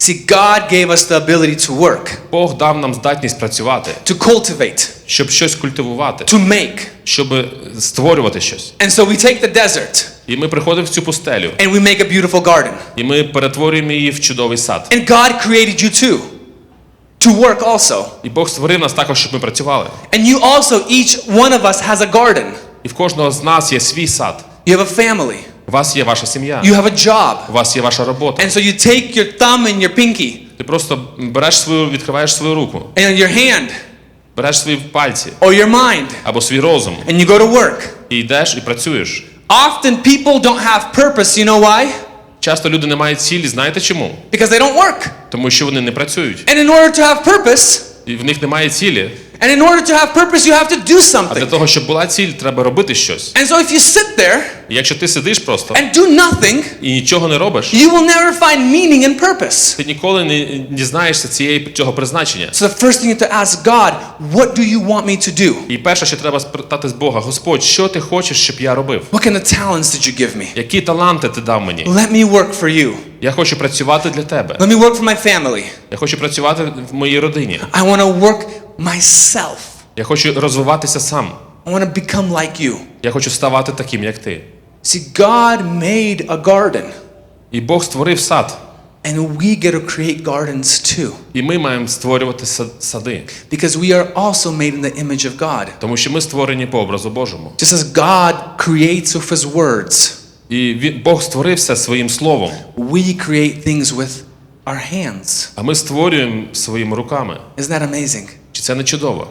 See, God gave us the ability to work, Бог дав нам здатність працювати, to cultivate, щоб щось культивувати, to make. щоб створювати щось. And so we take the desert І ми приходимо в цю пустелю, and we make a beautiful garden. і ми перетворюємо її в чудовий сад. And God created you too, to work also. І Бог створив нас також, щоб ми працювали. And you also, each one of us has a garden. І в кожного з нас є свій сад. You have a family. У вас є ваша сім'я, You have a job. у вас є ваша робота. And so you take your thumb and your pinky Ти просто береш свою, відкриваєш свою руку, and your hand береш свої пальці or your mind або свій розум and you go to work. і йдеш і працюєш. Often people don't have purpose. You know why? Часто люди не мають цілі, знаєте чому? Because they don't work. Тому що вони не працюють. And in order to have purpose, І в них немає цілі. And in order to have purpose, you have to do А для something. того, щоб була ціль, треба робити щось. And so if you sit there І якщо ти сидиш просто and do nothing, і нічого не робиш, you will never find meaning and purpose. ти ніколи не дізнаєшся цієї цього призначення. So the first thing you have to ask God, what do you want me to do? І перше, що треба спитати з Бога, Господь, що ти хочеш, щоб я робив? What kind of talents did you give me? Які таланти ти дав мені? Let me work for you. Я хочу працювати для тебе. Let me work for my family. Я хочу працювати в моїй родині. I want to work myself. Я хочу розвиватися сам. I want to become like you. Я хочу ставати таким, як ти. See, God made a garden, І Бог створив сад. and we get to create gardens too. І ми маємо створювати сади, Because we are also made in the image of God. тому що ми створені по образу Божому. Just as God creates with his words, І Бог створив все своїм словом, we create things with our hands. а ми створюємо своїми руками. Isn't that amazing? Чи це не чудово?